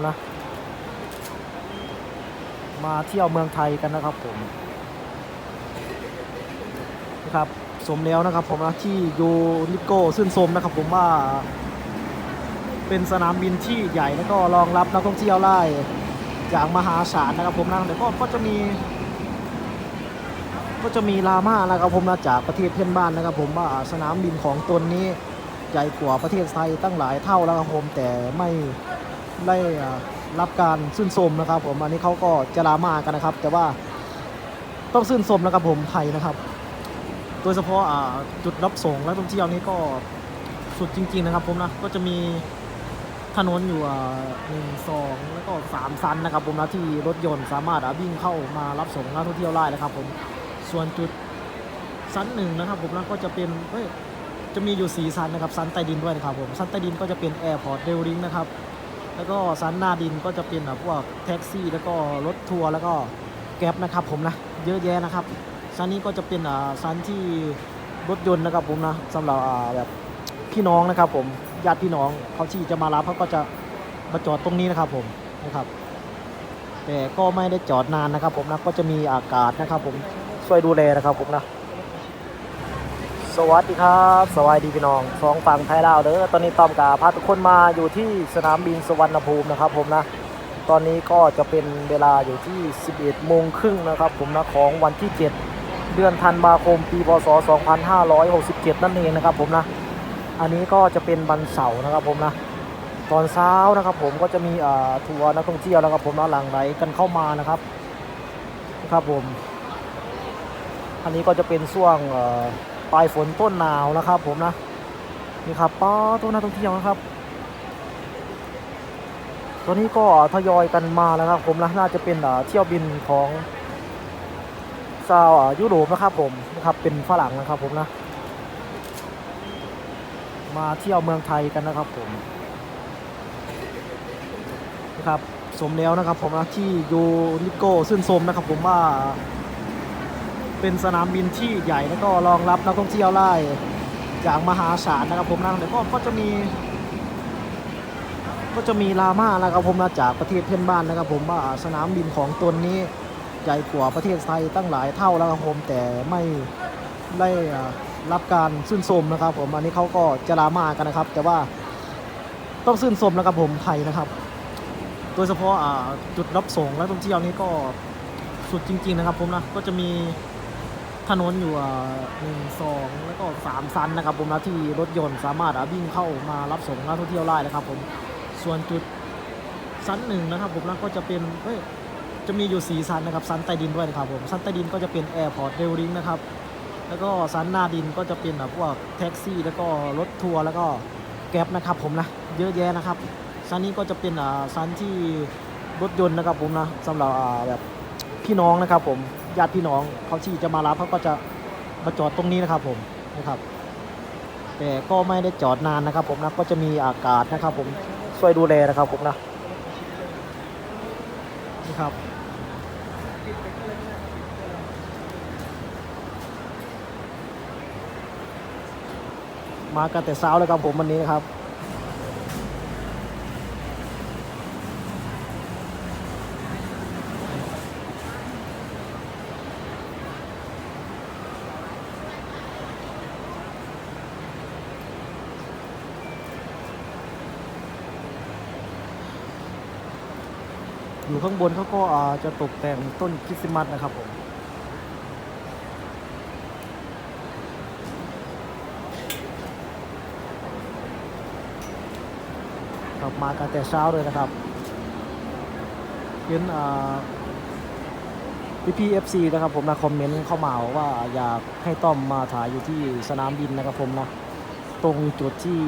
ผมนะ มาเที่ยวเมืองไทยกันนะครับผมนะครับสมแล้วนะครับผมนะที่ยูนิโก้ซึ่งสมนะครับผมว่า เป็นสนามบินที่ใหญ่แล้วก็รองรับนักท่องเที่ยวได้อย่างมหาศาลนะครับผมนะเดี๋ยวก็ก็จะมีก็จะมีลาม่านะครับผมนะจากประเทศเพื่อนบ้านนะครับ ผมว่าสนามบินของตนนี้ใหญ่กว่าประเทศไทยตั้งหลายเท่าแล้วครับผมแต่ไม่ ได้รับการชื่นชมนะครับ ผมอันนี้เขาก็จะลามากันนะครับ แต่ว่าต้องชื่นชมนะครับผมไทยนะครับ โดยเฉพาะจุดรับส่งและท่องเที่ยวนี้ก็สุดจริง ๆ นะครับ ผมนะก็จะมีถนนอยู่หนึ่งสองแล้วก็สามซันนะครับ ผมนะที่รถยนต์สามารถวิ่งเข้ามารับส่งนักท่องเที่ยวได้นะครับ ผมส่วนจุดชั้นหนึ่งนะครับ ผมนะก็จะเป็นเอ้ยจะมีอยู่สีชั้นนะครับชั้นใต้ดินด้วยนะครับผมชั้นใต้ดินก็จะเป็นแอร์พอร์ตเรลลิงนะครับ แล้วก็ชั้นหน้าดินก็จะเป็นแบบพวกแท็กซี่ แล้วก็รถทัวร์แล้วก็แก๊ปนะครับผมนะเยอะแยะนะครับชั้นนี้ก็จะเป็นอ่าซันที่รถยนต์นะครับผมนะสำหรับอ่าแบบพี่น้องนะครับผมญาติพี่น้องเขาที่จะมารับเขาก็จะมาจอดตรงนี้นะครับผมนะครับ แต่ก็ไม่ได้จอดนานนะครับผมนะก็จะมีอากาศนะครับผมช่วยดูแลนะครับผมนะ สวัสดีครับสวัสดีพี่น้องสองฝั่งไทยลาวเด้อตอนนี้ตอมกาพาทุกคนมาอยู่ที่สนามบินสุวรรณภูมินะครับ ผมนะตอนนี้ก็จะเป็นเวลาอยู่ที่ 11โมงครึ่งนะครับ ผมนะของวันที่ 7 เดือนธันวาคมปีพศ 2567 นั่นเองนะครับ ผมนะอันนี้ก็จะเป็นวันเสาร์นะครับ ผมนะตอนเช้านะครับ ผมก็จะมีทัวร์นักท่องเที่ยวนะครับ ผมนะหลังไหลกันเข้ามานะครับนะครับผม อันนี้ก็จะเป็นช่วง ปลายฝนต้นหนาวนะครับ ผมนะนี่ครับป้าตัวนักท่องเที่ยวนะครับ ตัวนี้ก็ทยอยกันมาแล้วครับผมนะน่าจะเป็นอ่าเที่ยวบินของชาวยุโรปนะครับผมนะครับเป็นฝรั่งนะครับผมนะ มาเที่ยวเมืองไทยกันนะครับผมนะครับสมแล้วนะครับผมนะที่ยูนิโก้ซึ่งสมนะครับผมว่า เป็นสนามบินที่ใหญ่แล้วก็รองรับนักท่องเที่ยวได้อย่างมหาศาลนะครับผมนะเดี๋ยวก็ก็จะมี ก็จะมีลาม่านะครับผมนะจากประเทศเพื่อนบ้านนะครับ ผมว่าสนามบินของตนนี้ใหญ่กว่าประเทศไทยตั้งหลายเท่าแล้วครับผมแต่ไม่ได้รับการชื่นชมนะครับ ผมอันนี้เขาก็จะลาม่ากันนะครับ แต่ว่าต้องชื่นชมนะครับผมไทยนะครับ โดยเฉพาะจุดรับส่งและท่องเที่ยวนี้ก็สุดจริง ๆ นะครับ ผมนะก็จะมี ถนนอยู่หนึ่งสองแล้วก็สามซันนะครับผมนะที่รถยนต์สามารถวิ่งเข้ามารับส่งนักท่องเที่ยวได้นะครับผมส่วนจุดชั้นหนึ่งนะครับผมนะก็จะเป็นเอ้ยจะมีอยู่สีซันนะครับซันใต้ดินด้วยนะครับผมซันใต้ดินก็จะเป็นแอร์พอร์ตเรลลิงนะครับแล้วก็ซันหน้าดินก็จะเป็นแบบพวกแท็กซี่ แล้วก็รถทัวร์แล้วก็แก๊ปนะครับผมนะเยอะแยะนะครับชั้นนี้ก็จะเป็นอ่าซันที่รถยนต์นะครับผมนะสำหรับอ่าแบบพี่น้องนะครับผม ญาติพี่น้องเขาที่จะมารับเขาก็จะมาจอดตรงนี้นะครับผมนะครับ แต่ก็ไม่ได้จอดนานนะครับ ผมนะก็จะมีอากาศนะครับ ผมช่วยดูแลนะครับผมนะนี่ครับมากันแต่เช้าเลยครับผมวันนี้นะครับ อยู่ข้างบนเขาก็อ่าจะตกแต่งต้นคริสต์มาสนะครับผมครับมากันแต่เช้าเลยนะครับเห็นอ่าพี่พีเอฟซีนะครับผมนะคอมเมนต์เข้ามาว่าอยากให้ต้อมมาถ่ายอยู่ที่สนามบินนะครับผมนะตรงจุดที่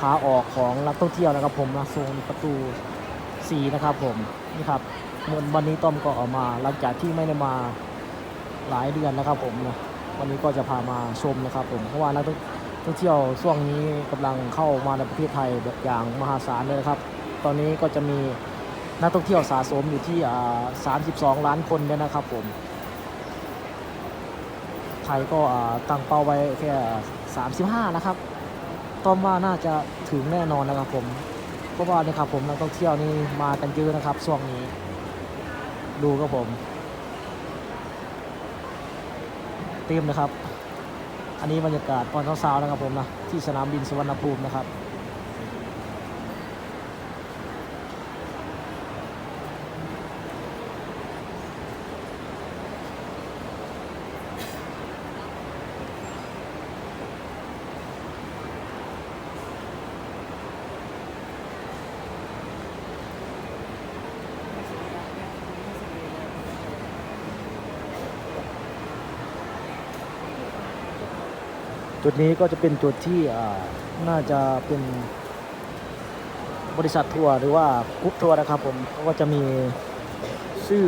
ขาออกของนักท่องเที่ยวนะครับผมนะโซนประตู สีนะครับผมนี่ครับวันนี้ต้อมก็ออกมาหลังจากที่ไม่ได้มาหลายเดือนนะครับผมนะวันนี้ก็จะพามาชมนะครับผมเพราะว่านักท่องเที่ยวช่วงนี้กำลังเข้ามาในประเทศไทยแบบอย่างมหาศาลเลยนะครับ ตอนนี้ก็จะมีนักท่องเที่ยวสะสมอยู่ที่ 32 ล้านคนเนี่ยนะครับผม ไทยก็อ่าตั้งเป้าไว้แค่ 35 นะครับต้อมว่าน่าจะถึงแน่นอนนะครับผม เพราะว่านี่ครับผมนักท่องเที่ยวนี่มากันเยอะนะครับช่วงนี้ ดูครับผมเต็มนะครับ อันนี้บรรยากาศตอนเช้าๆนะครับผมนะที่สนามบินสุวรรณภูมินะครับ จุดนี้ก็จะเป็นจุดที่น่าจะเป็นบริษัททัวร์หรือว่ากรุ๊ปทัวร์นะครับผมก็จะมีชื่อ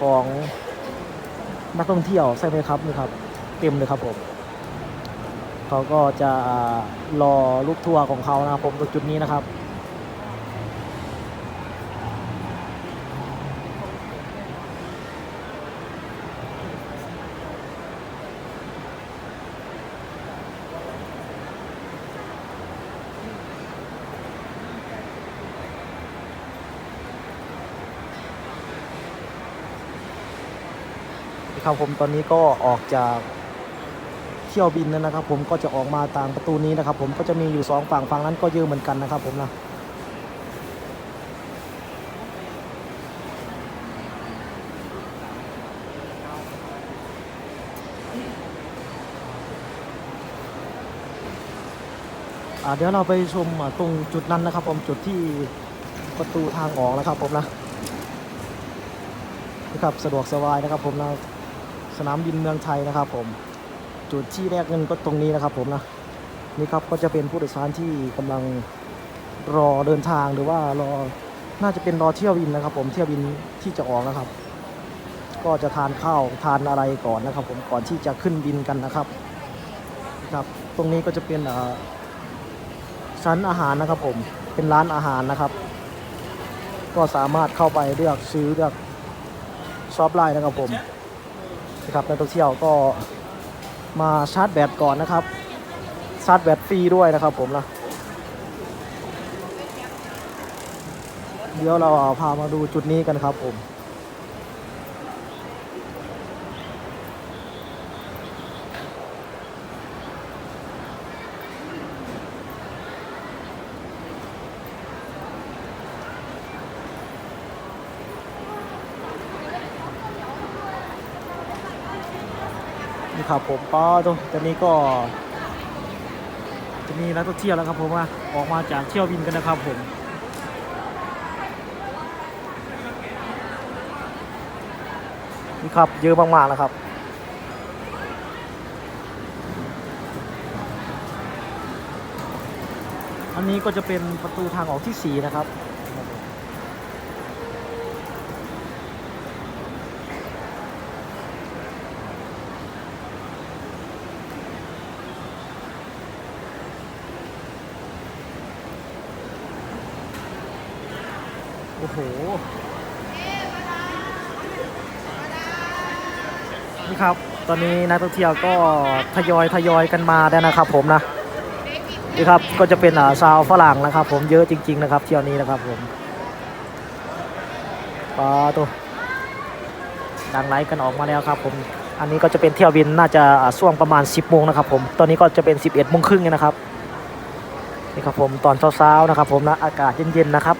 ของนักท่องเที่ยวใช่ไหมครับนี่ครับเต็มเลยครับผมเขาก็จะรอลูกทัวร์ของเขานะครับผมตรงจุดนี้นะครับ ครับผมตอนนี้ก็ออกจากเที่ยวบินแล้วนะครับ ผมก็จะออกมาตามประตูนี้นะครับ ผมก็จะมีอยู่สองฝั่งฝั่งนั้นก็เยอะเหมือนกันนะครับ ผมนะเดี๋ยวเราไปชมตรงจุดนั้นนะครับ ผมจุดที่ประตูทางออกแล้วครับ ผมนะนะครับสะดวกสบายนะครับ ผมนะ สนามบินเมืองไทยนะครับผมจุดที่แรกเงินก็ตรงนี้นะครับผมนะนี่ครับก็จะเป็นผู้โดยสารที่กำลังรอเดินทางหรือว่ารอน่าจะเป็นรอเที่ยวบินนะครับ ผมเที่ยวบินที่จะออกนะครับ ก็จะทานข้าวทานอะไรก่อนนะครับ ผมก่อนที่จะขึ้นบินกันนะครับครับ ตรงนี้ก็จะเป็นอ่าชั้นอาหารนะครับผมเป็นร้านอาหารนะครับ ก็สามารถเข้าไปเลือกซื้อเลือกชอบไลน์นะครับผม นะครับนักท่องเที่ยวก็มาชาร์จแบตก่อนนะครับ ชาร์จแบตฟรีด้วยนะครับผมนะเดี๋ยวเราพามาดูจุดนี้กันครับผม ครับผมก็ตรงตอนนี้ก็ จะมีนักท่องเที่ยวแล้วครับผมว่าออกมาจากเที่ยวบินกันนะครับผมนี่ครับเยอะมากๆนะครับอันนี้ก็จะเป็นประตูทางออกที่4นะครับ โอ้โห นี่ครับ ตอนนี้นักท่องเที่ยวก็ทยอยทยอยกันมาแล้นะครับผมนะ นี่ครับ ก็จะเป็นอ่าชาวฝรั่งนะครับ ผมเยอะจริง ๆ นะครับ เที่ยวนี้นะครับผมปาตัวดังไลฟ์กันออกมาแล้วครับผมอันนี้ก็จะเป็นเที่ยวบินน่าจะอ่าช่วงประมาณ 10โมงนะครับผมตอนนี้ก็จะเป็น 11โมงครึ่งนะครับนี่ครับผมตอนเช้าๆนะครับผมนะอากาศเย็นๆนะครับ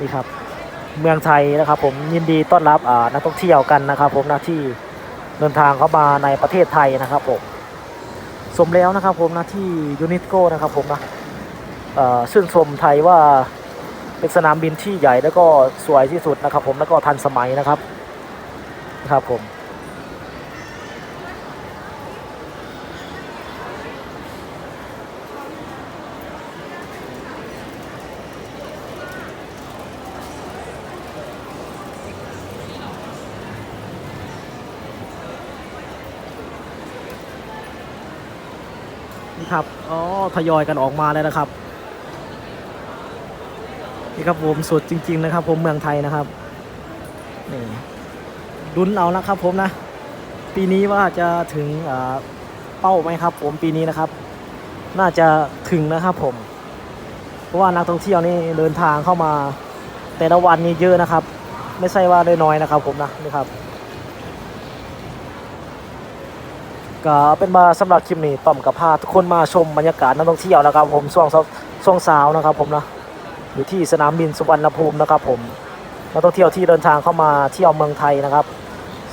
นี่ครับเมืองไทยนะครับผมยินดีต้อนรับนักท่องเที่ยวกันนะครับ ผมนะที่เดินทางเข้ามาในประเทศไทยนะครับผมสมแล้วนะครับผมนะที่ยูนิสโกนะครับผมนะชื่นชมไทยว่าเป็นสนามบินที่ใหญ่แล้วก็สวยที่สุดนะครับ ผมแล้วก็ทันสมัยนะครับนะครับผม นี่ครับอ๋อทยอยกันออกมาแล้วนะครับนี่ครับผมสุดจริง ๆ นะครับ ผมเมืองไทยนะครับนี่ดุนเอานะครับผมนะ ปีนี้ว่าจะถึงอ่าเป้าไหมครับ ผมปีนี้นะครับ น่าจะถึงนะครับผม เพราะว่านักท่องเที่ยวนี่เดินทางเข้ามา แต่ละวันนี่เยอะนะครับ ไม่ใช่ว่าน้อยๆนะครับ ผมนะนี่ครับ ก็เป็นมาสำหรับคลิปนี้ต้อมกับพาทุกคนมาชมบรรยากาศนักท่องเที่ยวนะครับ ผมช่วงช่วงเช้านะครับ ผมนะอยู่ที่สนามบินสุวรรณภูมินะครับ ผมนักท่องเที่ยวที่เดินทางเข้ามาเที่ยวเมืองไทยนะครับ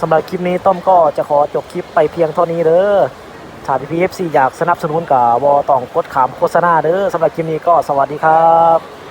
สำหรับคลิปนี้ต้อมก็จะขอจบคลิปไปเพียงเท่านี้เด้อถ้าพี่พีเอฟซีอยากสนับสนุนกับวอต้องกดขามโฆษณาเด้อสำหรับคลิปนี้ก็สวัสดีครับ